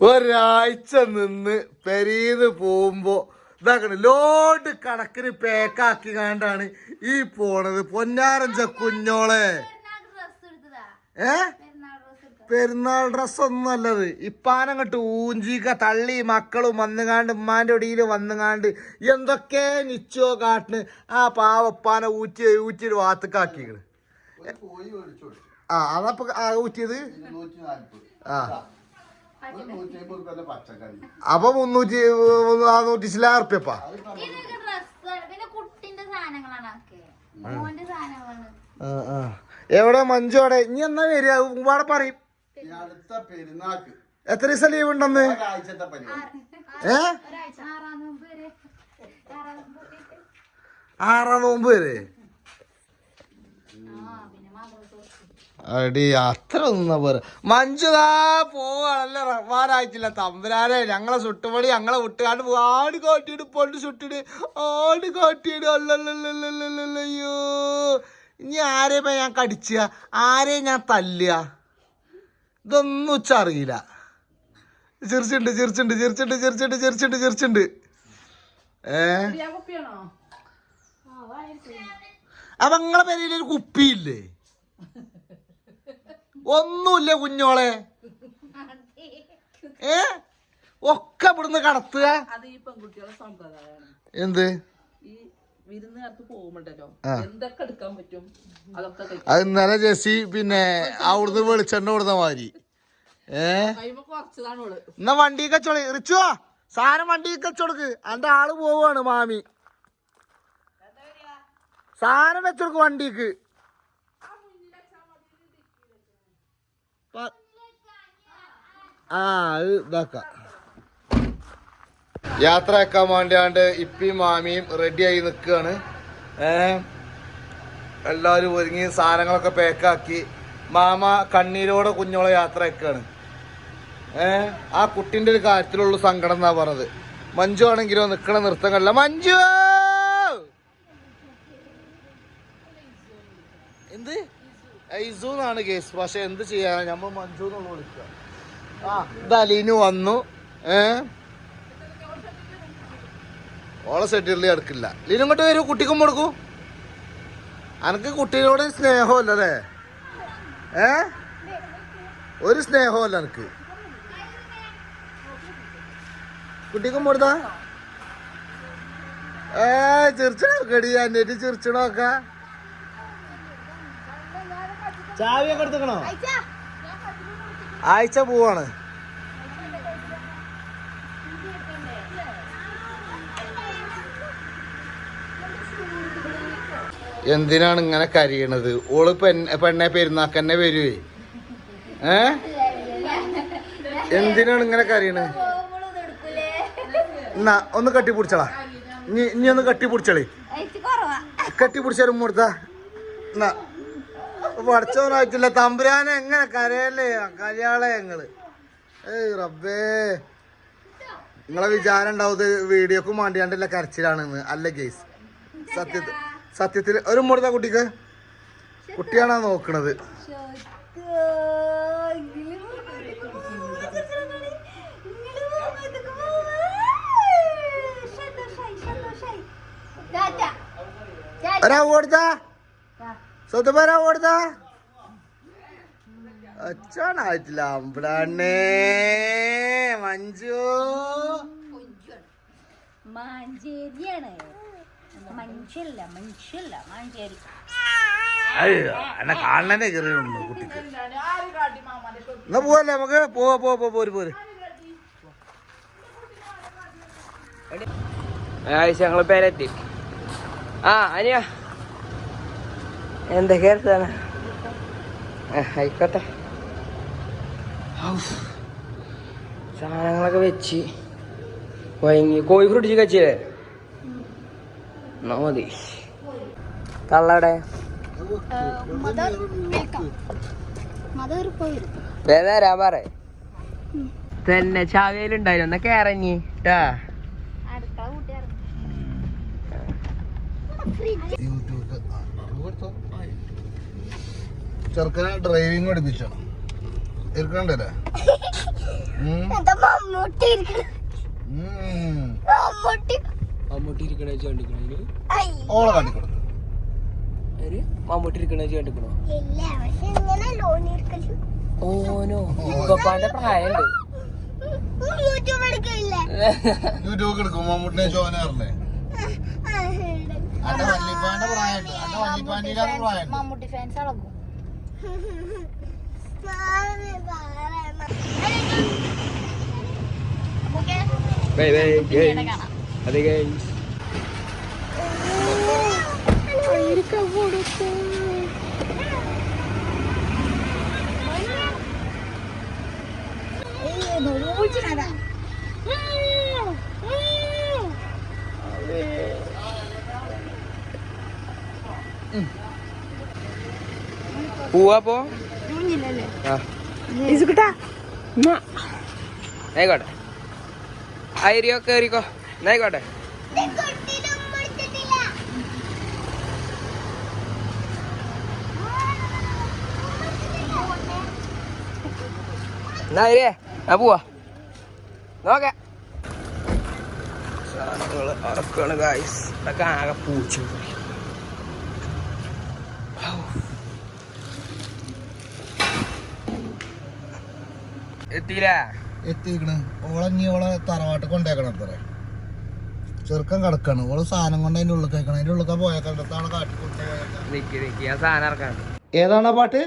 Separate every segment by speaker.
Speaker 1: ഒരാഴ്ച നിന്ന് പെരീന്ന് പോകുമ്പോ ഇതാക്കണ ലോഡ് കണക്കിന് പേക്കാക്കി കണ്ടാണ് ഈ പോണത്. പൊന്നാരഞ്ച കുഞ്ഞോളെ. ഏ? പെരുന്നാൾ ഡ്രസ് ഒന്നും അല്ലത്. ഇപ്പാനങ്ങട്ട് ഊഞ്ചിക്ക തള്ളി മക്കളും വന്നുകാണ്ട് ഉമ്മാന്റെ ഒടിയിൽ വന്നുകാണ്ട് എന്തൊക്കെ നിച്ചോ കാട്ടിന് ആ പാവപ്പാനെ ഊറ്റി വാത്തക്കാക്കിക്കണ്
Speaker 2: ഒരു കൊടുത്തു.
Speaker 1: ആ അതപ്പൊ ആ ഊറ്റിയത്? ആ. അപ്പൊ മുന്നൂറ്റി നാനൂറ്റി ആ. എവിടെ മഞ്ജു അവിടെ? ഇനി എന്നാ വരിക? ഉമ്മാടെ പറയും. എത്ര ദിവസം ലീവ് ഉണ്ടെന്ന്? ഏ?
Speaker 3: ആറാം നോമ്പ് വരെ ആറാം നോമ്പ് വരെ.
Speaker 1: ആറാം നോമ്പ് വരെ
Speaker 3: ആ പിന്നെ മദ്രസ
Speaker 1: അടി അത്ര ഒന്നാ പോരാ. മഞ്ജുതാ പോവാണല്ലോ റഹ്മാനായിട്ടില്ല. തമ്പുരാനെ ഞങ്ങളെ ചുട്ടുപൊളി ഞങ്ങളെ വിട്ടുകാണ്ട് പോവാ. ആട് കാട്ടിയിട് പൊണ്ട് സുട്ടിട് ആട് കാട്ടിയിട്. അല്ലല്ലോ ഇനി ആരെയും ഞാൻ കടിച്ചുക ആരെയും ഞാൻ തല്ലുക? ഇതൊന്നും ഉച്ച അറിയില്ല ചിരിച്ചുണ്ട് ചിരിച്ചുണ്ട് ചിരിച്ചുണ്ട് ചിരിച്ചുണ്ട് ചിരിച്ചുണ്ട് ചിരിച്ചുണ്ട് ഏ അപ്പൊ നിങ്ങളെ പേരിലൊരു കുപ്പിയില്ലേ? ഒന്നുമില്ല കുഞ്ഞോളെ. ഏ? ഒക്കെ ഇവിടുന്ന് കടത്തുക?
Speaker 4: അത് ഈ പെൺകുട്ടികളെ സമ്പ്രദായമാണ്
Speaker 1: എന്ത്?
Speaker 4: ഈ വിരുന്നുകാർക്ക് പോകുമ്പോണ്ടല്ലോ. എന്തൊക്കെ എടുക്കാൻ പറ്റും? അതൊക്കെ
Speaker 1: അത് ഇന്നലെ ജെസ്സി പിന്നെ അവിടുന്ന് വെളിച്ചെണ്ണ കൊടുത്ത മാതിരി. ഏ? എന്നാ വണ്ടി കച്ചോളി. റിച്ചുവാ സാധനം വണ്ടി കച്ചോടക്ക്. എന്റെ ആൾ പോവാണ് മാമി. സാധനം വെച്ചോടുക്ക് വണ്ടിക്ക്. ആ അത് ഇതാക്കാം. യാത്ര ആക്കാൻ വേണ്ടിയാണ്ട് ഇപ്പിയും മാമിയും ആയി നിൽക്കുകയാണ് എല്ലാവരും ഒരുങ്ങി സാധനങ്ങളൊക്കെ പാക്കാക്കി മാമ കണ്ണീരോടെ കുഞ്ഞോളെ യാത്ര ആക്കുകയാണ് ഏ ആ കുട്ടിന്റെ ഒരു കാര്യത്തിലുള്ള സങ്കടം എന്നാ പറഞ്ഞത് മഞ്ജു ആണെങ്കിലോ നിക്കണ നൃത്തങ്ങളല്ല മഞ്ജു എന്ത് ഐസു എന്നാണ് കേസ്. പക്ഷെ എന്ത് ചെയ്യാ നമ്മൾ മഞ്ജു എന്നുള്ള വിളിക്കുക. ആ ഇത് വന്നു. ഏ? ഓളെ സെറ്റിൽ എടുക്കില്ല. ലീനും ഇങ്ങോട്ട് വരൂ കുട്ടിക്കും കൊടുക്കൂ. അനക്ക് കുട്ടിയോട് സ്നേഹമല്ലേ ഏ? ഒരു സ്നേഹമല്ല എനിക്ക് കുട്ടിക്കും കൊടുത്താ? ഏ ചിരിച്ചണോ? കടി എന്നിട്ട് ചിരിച്ചണോക്ക ചാവിയൊക്കെ എടുത്തുക്കണോ? ആഴ്ച പോവാണ്. എന്തിനാണ് ഇങ്ങനെ കരയണത്? ഓൾ പെണ്ണെ പെണ്ണെ പെരുന്നാക്കന്നെ വരുവേ ഏ? എന്തിനാണ് ഇങ്ങനെ കരയണത് എന്നാ ഒന്ന് കട്ടി പിടിച്ചളാ ഇനി ഇനി ഒന്ന് കട്ടി
Speaker 3: പിടിച്ചളേ കട്ടി
Speaker 1: പിടിച്ചാലും കൊടുത്താ എന്നാ. പഠിച്ചവനായിട്ടില്ല. തമ്പുരാനെ എങ്ങനെ കരയല്ലേ? കരയാളെ ഞങ്ങൾ. ഏയ് റബ്ബേ. നിങ്ങളെ വിചാരം ഉണ്ടാവും വീഡിയോക്ക് മാണ്ടിയാണ്ടല്ല കരച്ചിലാണെന്ന്. അല്ല കേസ് സത്യത്തിൽ സത്യത്തിൽ ഒരു മുടുത്ത കുട്ടിക്ക്? കുട്ടിയാണോ നോക്കണത്? ഒരാ ഓടുത്താ സ്വത്തുപേരാ ഓടുത്താ അച്ഛനായിട്ടില്ല അമ്പളാണേ മഞ്ജു.
Speaker 3: മഞ്ചേരിയാണ്. മനുഷ്യല്ല മനുഷ്യല്ല മഞ്ചേരി.
Speaker 1: അയ്യോ എന്നെ കാണണേ കയറിയുള്ളൂ കുട്ടിക്ക്. എന്നാ പോവല്ലേ നമുക്ക്? പോവാ പോവാ പോ പോര് പോര്.
Speaker 5: ആഴ്ച ഞങ്ങൾ പേരെത്തി. ആ അനിയ. എന്തൊക്കെ രസാണ് ആ, ആയിക്കോട്ടെ ഔ. സാധനങ്ങളൊക്കെ വെച്ച് വൈങ്ങി. കോഴി ഫ്രൂട്ട് കച്ചില്ലേ? എന്നാ മതി. തള്ളടെ വേദാരാ പറ തന്നെ ചാവയിലുണ്ടായിരുന്നു എന്നാ കേറഞ്ഞി ട്ടാ.
Speaker 3: കൂട്ടിയായിരുന്നു
Speaker 1: ചെറുക്കനെ ഡ്രൈവിംഗ് പഠിപ്പിച്ചോ
Speaker 2: ഇരിക്കണ്ടല്ലേ
Speaker 6: എന്താ മമ്മൂട്ടി ഇരിക്കണ
Speaker 2: ഓളെ
Speaker 5: മമ്മൂട്ടി ഇരിക്കണ ചേണ്ടിക്കണോ
Speaker 6: ഇല്ല പക്ഷെ ഇങ്ങനെ ലോൺ ഇരിക്കൽ
Speaker 5: ഓനോ
Speaker 6: യൂട്യൂബ് എടുക്കില്ല
Speaker 2: യൂട്യൂബ് എടുക്കും മമ്മൂട്ടിനെ ചോനറിനെ
Speaker 3: മമ്മൂട്ടി ഫാൻസ് അളകും
Speaker 5: ബൈ ബൈ അതെ ഗൈസ് പോവാപ്പോ ആയിക്കോട്ടെ. അരിയോ കേറിക്കോ. എന്നായിക്കോട്ടെ എന്നാ അരിയേ ആ പോവാ. നോക്കേ. അറക്കാണ് ഗായ്സ് അതൊക്കെ ആകെ പൂച്ച. എത്തിയില്ലേ.
Speaker 2: എത്തിക്കണ്. ഓളെ ഇനി ഓളെ തറവാട്ട് കൊണ്ടേക്കണം അത്ര. ചെറുക്കൻ കിടക്കാണ്. ഓൾ സാധനം കൊണ്ട് അതിന്റെ ഉള്ളിൽ കേൾക്കണം അതിന്റെ ഉള്ളിൽ പോയേക്കാൻ കാട്ടിക്കൊണ്ടേ
Speaker 5: നിക്ക് നിക്ക്. ഞാൻ സാധനം ഇറക്കാൻ.
Speaker 2: ഏതാണ് പാട്ട്?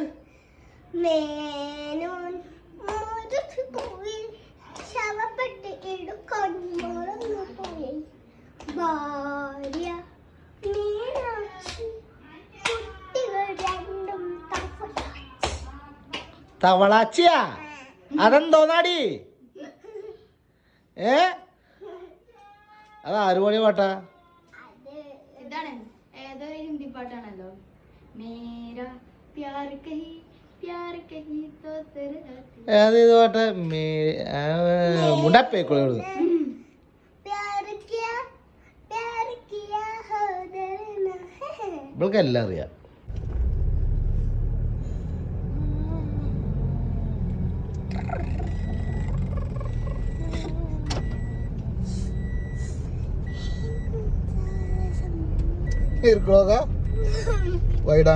Speaker 6: പോയി. പോയി. ഭാര്യ
Speaker 1: തവളാച്ചിയാ? അതെന്തോന്നാടി? ഏ? അത് ആര് പാടിയ പാട്ടാ?
Speaker 3: ഇതാണ്. ഹിന്ദി പാട്ടാണല്ലോ. പ്യാർ കഹി
Speaker 1: ഏത് ഇത് പാട്ട്?
Speaker 6: മുണ്ടപ്പേക്കുള്ളത്
Speaker 1: ഇവൾക്ക് അറിയാം.
Speaker 2: ഇരിക്കണോക്ക വൈഡ്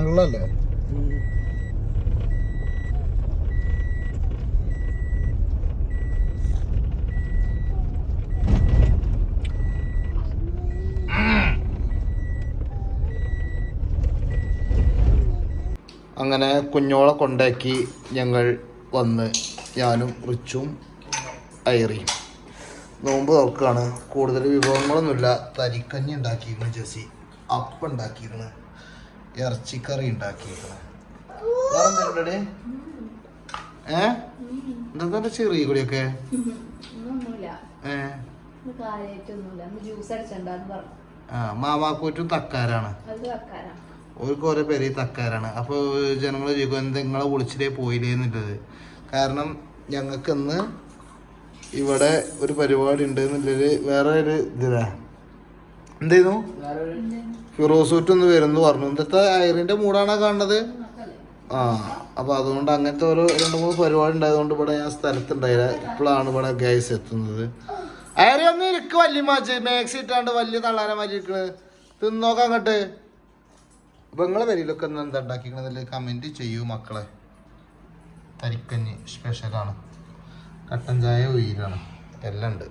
Speaker 2: അങ്ങനെ കുഞ്ഞോളെ കൊണ്ടാക്കി ഞങ്ങൾ വന്ന് ഞാനും റിച്ചും ഐറിയും. നോമ്പ് നോക്കുകയാണ് കൂടുതൽ വിഭവങ്ങളൊന്നുമില്ല. തരിക്കഞ്ഞി ഉണ്ടാക്കിയിരുന്നു ജെസി അപ്പം ഉണ്ടാക്കിയിരിക്കണ്. ഇറച്ചിക്കറി ഉണ്ടാക്കിയിരുന്നു വേറെ എന്തെങ്കിലും ഏ? എന്താ ചെറിയ കൂടിയൊക്കെ
Speaker 1: ആ മാവാക്കൂറ്റും തക്കാരാണ്.
Speaker 4: ഒരു കുറെ
Speaker 1: ഓർക്ക് ഓരോ പേര് തക്കാരാണ്. അപ്പോൾ ജനങ്ങൾ ചോദിക്കും നിങ്ങളെ വിളിച്ചിട്ടേ പോയില്ലേ? എന്നുള്ളത് കാരണം ഞങ്ങൾക്ക് ഇന്ന് ഇവിടെ ഒരു പരിപാടി ഉണ്ട് എന്നുള്ളത് വേറെ ഒരു ഇതിലാ. എന്തായിരുന്നു ഫിറോസൂറ്റ് ഒന്ന് വരുന്നു പറഞ്ഞു. ഇന്നത്തെ അയറിന്റെ മൂടാണോ കാണുന്നത്? ആ അപ്പൊ അതുകൊണ്ട് അങ്ങനത്തെ ഓരോ രണ്ട് മൂന്ന് പരിപാടി ഉണ്ടായതുകൊണ്ട് ഇവിടെ ഞാൻ സ്ഥലത്തുണ്ടായില്ല. ഇപ്പോഴാണ് ഇവിടെ ഗ്യാസ് എത്തുന്നത്. അയറി ഒന്ന് ഇരിക്ക് വലിയ മാച്ച്. മാക്സി ഇട്ടാണ്ട് വലിയ തള്ളാര മാറ്റി ഇരിക്കണത് തിന്നോക്കാം അങ്ങോട്ട്. അപ്പൊ നിങ്ങളെ വരിയിലൊക്കെ ഒന്ന് എന്താ ഉണ്ടാക്കിക്കണതിൽ കമന്റ് ചെയ്യൂ മക്കളെ. തരിക്കഞ്ഞ് സ്പെഷ്യലാണ് കട്ടൻ ചായ ഉയരാണ്. എല്ലാം ഉണ്ട്.